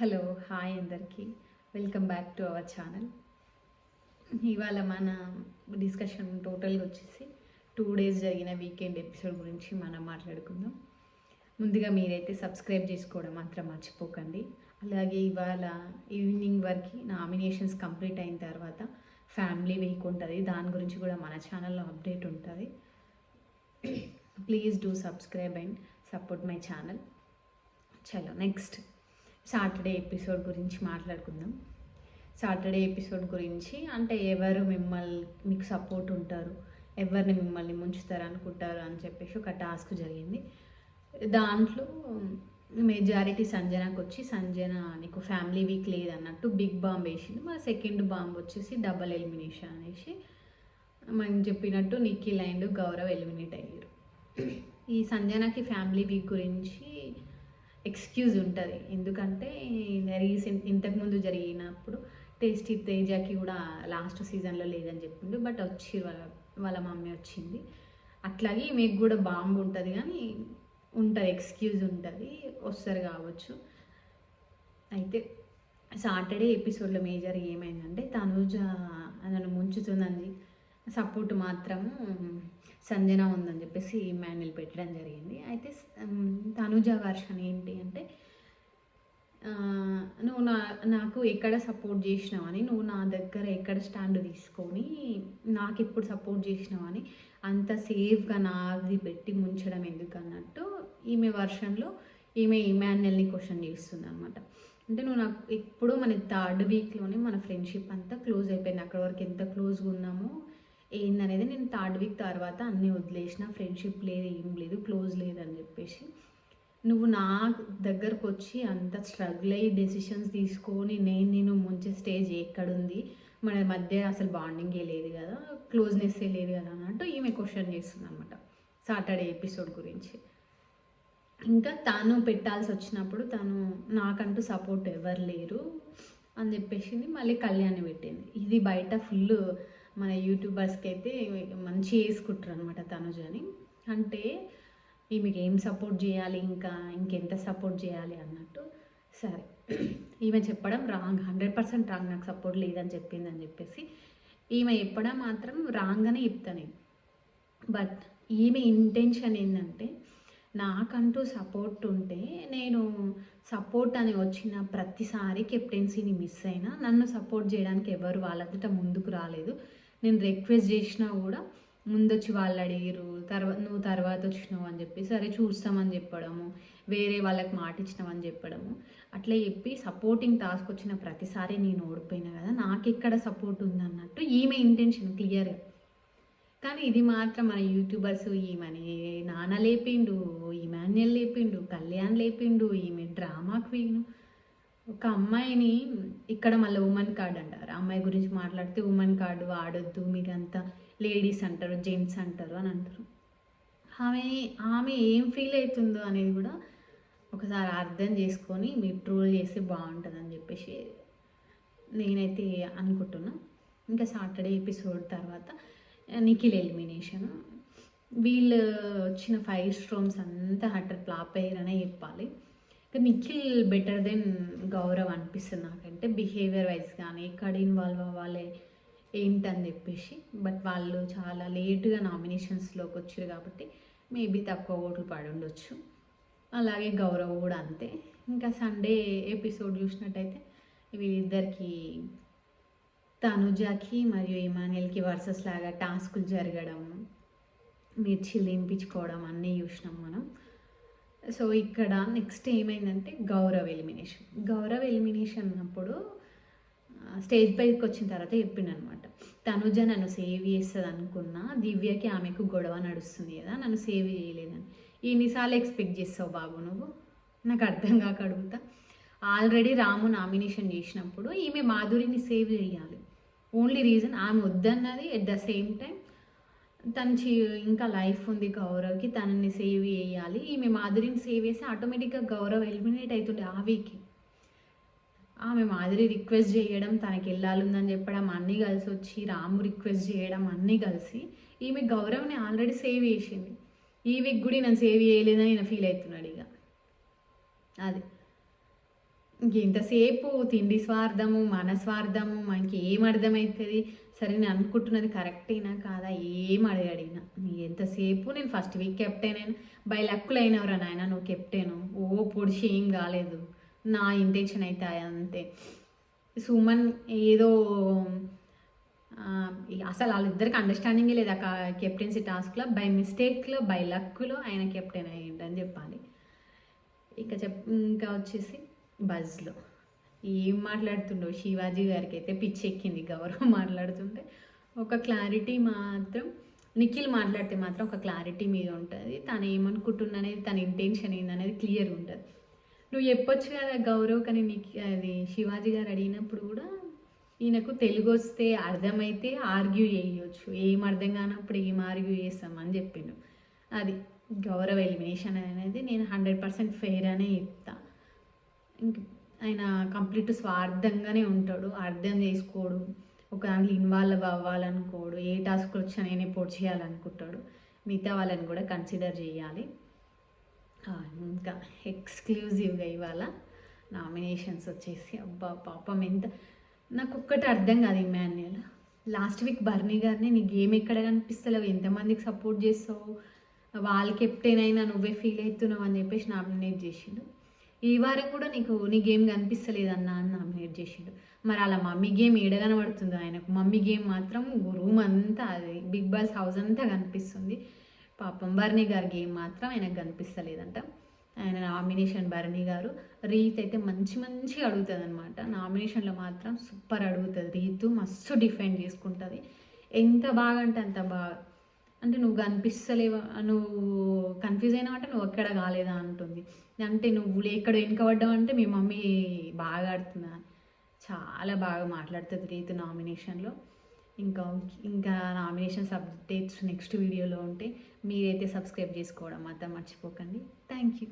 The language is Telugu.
హలో హాయ్ అందరికీ. Welcome back to our channel. ఇవాళ మన డిస్కషన్ టోటల్గా వచ్చేసి టూ డేస్ జరిగిన వీకెండ్ ఎపిసోడ్ గురించి మనం మాట్లాడుకుందాం. ముందుగా మీరైతే సబ్స్క్రైబ్ చేసుకోవడం మాత్రం మర్చిపోకండి. అలాగే ఇవాళ ఈవినింగ్ వరకు నామినేషన్స్ కంప్లీట్ అయిన తర్వాత ఫ్యామిలీ వీక్ ఉంటుంది. దాని గురించి కూడా మన ఛానల్లో అప్డేట్ ఉంటుంది. Please do subscribe and support my channel. చలో నెక్స్ట్. సాటర్డే ఎపిసోడ్ గురించి మాట్లాడుకుందాం. సాటర్డే ఎపిసోడ్ గురించి అంటే ఎవరు మిమ్మల్ని మీకు సపోర్ట్ ఉంటారు ఎవరిని మిమ్మల్ని ముంచుతారు అనుకుంటారు అని చెప్పేసి ఒక టాస్క్ జరిగింది. దాంట్లో మెజారిటీ సంజనాకు వచ్చి సంజన నీకు ఫ్యామిలీ వీక్ లేదన్నట్టు బిగ్ బాంబ్ వేసింది. మా సెకండ్ బాంబ్ వచ్చేసి డబల్ ఎలిమినేషన్ అనేసి మనం చెప్పినట్టు నిఖిల్ అండ్ గౌరవ్ ఎలిమినేట్ అయ్యారు. ఈ సంజనకి ఫ్యామిలీ వీక్ గురించి ఎక్స్క్యూజ్ ఉంటుంది. ఎందుకంటే రీసెంట్ ఇంతకుముందు జరిగినప్పుడు టేస్టీ తేజాకి కూడా లాస్ట్ సీజన్లో లేదని చెప్పిండు. బట్ వచ్చి వాళ్ళ వాళ్ళ మమ్మీ వచ్చింది. అట్లాగే మీకు కూడా బాంబు ఉంటుంది కానీ ఉంటుంది ఎక్స్క్యూజ్ ఉంటుంది. వస్తారు కావచ్చు. అయితే సాటర్డే ఎపిసోడ్లో మేజర్ ఏమైందంటే తనూజ నన్ను ముంచుతుందని సపోర్ట్ మాత్రం సంజన ఉందని చెప్పేసి మాన్యుల్ పెట్టడం జరిగింది. అయితే తనుజ వర్షన్ ఏంటి అంటే నువ్వు నా నాకు ఎక్కడ సపోర్ట్ చేసినావని నువ్వు నా దగ్గర ఎక్కడ స్టాండ్ తీసుకొని నాకు ఎప్పుడు సపోర్ట్ చేసినావని అంత సేఫ్గా నాది పెట్టి ముంచడం ఎందుకు అన్నట్టు ఈమె వర్షన్లో ఈమె ఇమాన్యుల్ని క్వశ్చన్ చేస్తుంది అనమాట అంటే నువ్వు నాకు ఎప్పుడు మన థర్డ్ వీక్లోనే మన ఫ్రెండ్షిప్ అంతా క్లోజ్ అయిపోయింది. అక్కడ వరకు ఎంత క్లోజ్గా ఉన్నామో ఏందనేది నేను థర్డ్ వీక్ తర్వాత అన్నీ వదిలేసిన ఫ్రెండ్షిప్ లేదు ఏం లేదు క్లోజ్ లేదని చెప్పేసి. నువ్వు నా దగ్గరకు వచ్చి అంత స్ట్రగుల్ అయ్యి డెసిషన్స్ తీసుకొని నేను నేను ముంచే స్టేజ్ ఎక్కడుంది? మన మధ్య అసలు బాండింగే లేదు కదా క్లోజ్నెస్సే లేదు కదా అన్నట్టు ఈమె క్వశ్చన్ చేస్తుంది అనమాట సాటర్డే ఎపిసోడ్ గురించి. ఇంకా తను పెట్టాల్సి వచ్చినప్పుడు తను నాకంటూ సపోర్ట్ ఎవరు లేరు అని చెప్పేసి మళ్ళీ కళ్యాణి పెట్టింది. ఇది బయట ఫుల్ మన యూట్యూబర్స్కి అయితే మంచి వేసుకుంటారు అనమాట తనుజని. అంటే ఈమెకి ఏం సపోర్ట్ చేయాలి ఇంకా ఇంకెంత సపోర్ట్ చేయాలి అన్నట్టు. సరే ఈమె చెప్పడం రాంగ్ హండ్రెడ్ పర్సెంట్ రాంగ్ నాకు సపోర్ట్ లేదని చెప్పిందని చెప్పేసి ఈమె చెప్పడం మాత్రం రాంగ్ అని చెప్తాను బట్ ఈమె ఇంటెన్షన్ ఏంటంటే నాకంటూ సపోర్ట్ ఉంటే నేను సపోర్ట్ అని వచ్చిన ప్రతిసారి కెప్టెన్సీని మిస్ అయినా నన్ను సపోర్ట్ చేయడానికి ఎవరు వాళ్ళంతటా ముందుకు రాలేదు. నేను రిక్వెస్ట్ చేసినా కూడా ముందొచ్చి వాళ్ళు అడిగిరు తర్వాత నువ్వు తర్వాత వచ్చినావు అని చెప్పి సరే చూస్తామని చెప్పడము వేరే వాళ్ళకి మాట ఇచ్చినామని చెప్పడము అట్లా చెప్పి సపోర్టింగ్ టాస్క్ వచ్చిన ప్రతిసారి నేను ఓడిపోయినా కదా నాకు ఎక్కడ సపోర్ట్ ఉందన్నట్టు ఈమె ఇంటెన్షన్ క్లియర్గా కానీ ఇది మాత్రం మన యూట్యూబర్స్ ఈమెని నాన్న లేపిండు ఇమాన్యుల్ లేపిండు కళ్యాణ్ లేపిండు ఈమె డ్రామా క్వీన్ ఒక అమ్మాయిని ఇక్కడ మళ్ళీ ఉమెన్ కార్డ్ అంటారు. అమ్మాయి గురించి మాట్లాడితే ఉమెన్ కార్డు వాడొద్దు మీరంతా లేడీస్ అంటారు జెంట్స్ అంటారు అని అంటారు. ఆమె ఆమె ఏం ఫీల్ అవుతుందో అనేది కూడా ఒకసారి అర్థం చేసుకొని మీరు ట్రోల్ చేస్తే బాగుంటుందని చెప్పేసి నేనైతే అనుకుంటున్నా. ఇంకా సాటర్డే ఎపిసోడ్ తర్వాత నిఖిల్ ఎలిమినేషన్. వీళ్ళు వచ్చిన ఫైవ్ స్ట్రోమ్స్ అంతా హండ్రెడ్ ప్లాప్ అయ్యారనే చెప్పాలి. నిఖిల్ బెటర్ దెన్ గౌరవ్ అనిపిస్తుంది నాకంటే బిహేవియర్ వైజ్ కానీ ఎక్కడ ఇన్వాల్వ్ అవ్వాలి ఏంటని చెప్పేసి. బట్ వాళ్ళు చాలా లేటుగా నామినేషన్స్లోకి వచ్చారు కాబట్టి మేబీ తక్కువ ఓట్లు పడి ఉండొచ్చు. అలాగే గౌరవ్ కూడా అంతే. ఇంకా సండే ఎపిసోడ్ చూసినట్టయితే వీళ్ళిద్దరికి తనుజాకి మరియు ఇమానియల్కి వర్సెస్ లాగా టాస్కులు జరగడం మిర్చి దింపించుకోవడం అన్నీ చూసినాం మనం. సో ఇక్కడ నెక్స్ట్ ఏమైందంటే గౌరవ్ ఎలిమినేషన్ గౌరవ్ ఎలిమినేషన్ అప్పుడు స్టేజ్ పైకి వచ్చిన తర్వాత చెప్పిండనమాట. తనుజ నన్ను సేవ్ చేస్తుంది అనుకున్నా దివ్యకి ఆమెకు గొడవ నడుస్తుంది కదా నన్ను సేవ్ చేయలేదని. ఎన్నిసార్లు ఎక్స్పెక్ట్ చేస్తావు బాబు నువ్వు? నాకు అర్థం కాక అడుగుతా. ఆల్రెడీ రాము నామినేషన్ చేసినప్పుడు ఈమె మాధురిని సేవ్ చేయాలి. ఓన్లీ రీజన్ ఆమె వద్దన్నది ఎట్ ద సేమ్ టైం తను ఇంకా లైఫ్ ఉంది గౌరవ్కి తనని సేవ్ చేయాలి. ఈమె మాధురిని సేవ్ చేస్తే ఆటోమేటిక్గా గౌరవ్ ఎలిమినేట్ అవుతుండే ఆ ఆమె మాధురి రిక్వెస్ట్ చేయడం తనకి వెళ్ళాలుందని చెప్పడం అన్నీ కలిసి వచ్చి రాము రిక్వెస్ట్ చేయడం అన్నీ కలిసి ఈమె గౌరవ్ని ఆల్రెడీ సేవ్ చేసింది. ఈ వీక్ కూడా నేను సేవ్ చేయలేదని నేను ఫీల్ అవుతున్నాడు ఇక. అది. ఇంకెంతసేపు తిండి స్వార్థము మన స్వార్థము మనకి ఏం అర్థమవుతుంది సరే నేను అనుకుంటున్నది కరెక్టేనా కాదా? ఏం అడిగాడినా ఎంతసేపు? నేను ఫస్ట్ వీక్ కెప్టెన్ అయినా. బై లక్కులు అయినవరా నాయన? నువ్వు కెప్టెను. ఓ పొడిచి ఏం కాలేదు. నా ఇంటెన్షన్ అయితే అంతే. సుమన్ ఏదో అసలు వాళ్ళిద్దరికి అండర్స్టాండింగే లేదు. ఆ కెప్టెన్సీ టాస్క్లో బై మిస్టేక్లో బై లక్లో ఆయన కెప్టెన్ అయ్యిండని చెప్పాలి. ఇక చెప్ ఇంకా వచ్చేసి బజ్లో ఏం మాట్లాడుతుండో శివాజీ గారికి అయితే పిచ్చి ఎక్కింది మాట్లాడుతుంటే ఒక క్లారిటీ మాత్రం నిఖిల్ మాట్లాడితే మాత్రం ఒక క్లారిటీ మీద ఉంటుంది. తను ఏమనుకుంటున్నా అనేది తన ఇంటెన్షన్ ఏందనేది క్లియర్ ఉంటుంది. నువ్వు చెప్పొచ్చు కదా గౌరవ్ కానీ నీకు అది శివాజీ గారు అడిగినప్పుడు కూడా ఈయనకు తెలుగు వస్తే అర్థమైతే ఆర్గ్యూ చేయొచ్చు. ఏం అర్థం కానప్పుడు ఏం ఆర్గ్యూ చేస్తామని చెప్పిండు. అది గౌరవ ఎలిమినేషన్ అనేది నేను హండ్రెడ్ పర్సెంట్ ఫెయిర్ అనే చెప్తా. ఇంక ఆయన కంప్లీట్ స్వార్థంగానే ఉంటాడు. అర్థం చేసుకోడు. ఒక దాంట్లో ఇన్వాల్వ్ అవ్వాలనుకోడు. ఏ టాస్క్ వచ్చినా నేనే పోటీ చేయాలనుకుంటాడు. మిగతా వాళ్ళని కూడా కన్సిడర్ చేయాలి. ఇంకా ఎక్స్క్లూజివ్గా ఇవాళ నామినేషన్స్ వచ్చేసి అబ్బా పాపం ఎంత నాకు ఒక్కటి అర్థం కాదు ఇమాన్యుల్ లాస్ట్ వీక్ బర్నీ గారిని నీ గేమ్ ఎక్కడ కనిపిస్తలేవు? ఎంతమందికి సపోర్ట్ చేస్తావు? వాళ్ళ కెప్టెన్ అయినా నువ్వే ఫీల్ అవుతున్నావు అని చెప్పేసి నామినేట్ చేసిండు. ఈ వారం కూడా నీకు నీ గేమ్ కనిపిస్తలేదన్నా అని నామినేట్ చేసిండు. మరి అలా మమ్మీ గేమ్ ఏడ ఆయనకు. మమ్మీ గేమ్ మాత్రం రూమ్ అంతా అది బిగ్ బాస్ హౌస్ అంతా కనిపిస్తుంది. పాపం బర్నీ గారి గేమ్ మాత్రం ఆయనకు కనిపిస్తలేదంట. ఆయన నామినేషన్ భరణి గారు. రీత్ అయితే మంచి మంచి అడుగుతుంది అనమాట నామినేషన్లో మాత్రం సూపర్ అడుగుతుంది. రీతు మస్తు డిఫెండ్ చేసుకుంటుంది. ఎంత బాగా అంటే అంత బాగా అంటే నువ్వు కనిపిస్తలేవా నువ్వు కన్ఫ్యూజ్ అయినావు అంటే నువ్వు ఎక్కడ కాలేదా అంటుంది. అంటే నువ్వు ఎక్కడ వెనుకబడ్డావు అంటే మీ మమ్మీ బాగా ఆడుతుందా చాలా బాగా మాట్లాడుతుంది రీతు నామినేషన్లో. ఇంకా ఇంకా నామినేషన్స్ అప్డేట్స్ నెక్స్ట్ వీడియోలో ఉంటే మీరైతే సబ్స్క్రైబ్ చేసుకోవడం మాత్రం మర్చిపోకండి. Thank you.